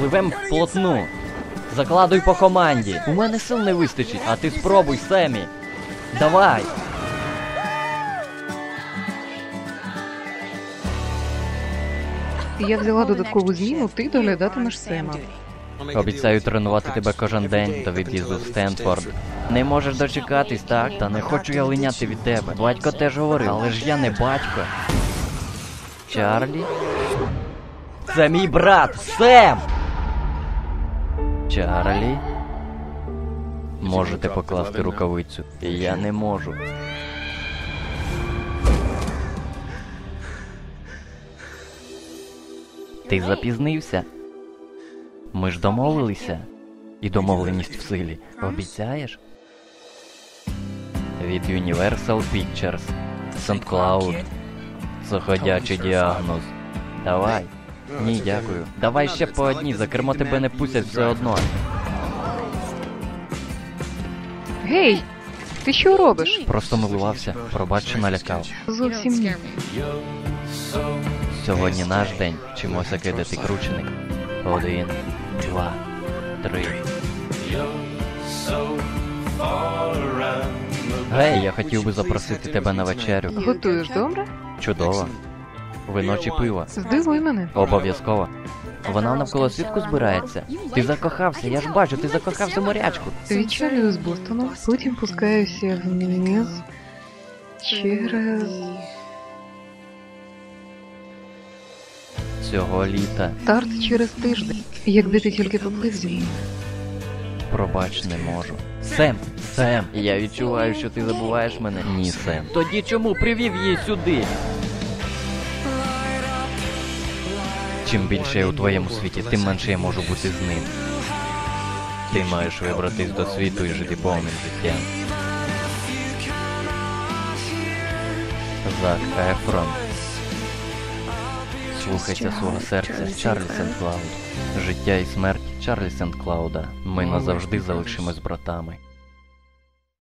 Пливем вплотну. Закладуй по команді. У мене сил не вистачить, а ти спробуй, Семі. Давай. Я взяла додаткову зміну, ти доглядатимеш Сема. Обіцяю тренувати тебе кожен день до від'їзду в Стенфорд. Не можеш дочекатись, так? Та не хочу я линяти від тебе. Батько теж говорив, але ж я не батько. Чарлі? Це мій брат! Сем! Чарлі? Можете покласти рукавицю. Я не можу. Ти запізнився? Ми ж домовилися. І домовленість в силі. Обіцяєш? Від Universal Pictures. St. Cloud. Заходячий діагноз. Давай. Ні, дякую. Давай ще по одній, за кермо тебе не пустять все одно. Гей! Ти що робиш? Просто милувався. Пробач, що налякав. Зовсім ні. Сьогодні наш день. Вчимося кидати крученик. Один, два, три. Гей, я хотів би запросити тебе на вечерю. Готуєш добре? Чудово. Вино чи пиво? Здивуй мене. Обов'язково. Вона навколо свідку збирається. Ти закохався, я ж бачу, ти закохався в морячку. Відчалюю з Бостону, потім пускаюся вниз через Цього літа. старт через тиждень. Якби ти тільки поплив зі мною. Пробач, не можу. Сем, Сем, я відчуваю, що ти забуваєш мене. Ні, Сем. Тоді чому привів її сюди? Чим більше я у твоєму світі, тим менше я можу бути з ним. Ти маєш вибратись до світу і жити повним життям. Зак Ефрон. Слухайся свого серця, Чарлі Сент-Клауд. Життя і смерть Чарлі Сент-Клауда. Ми назавжди залишимось братами.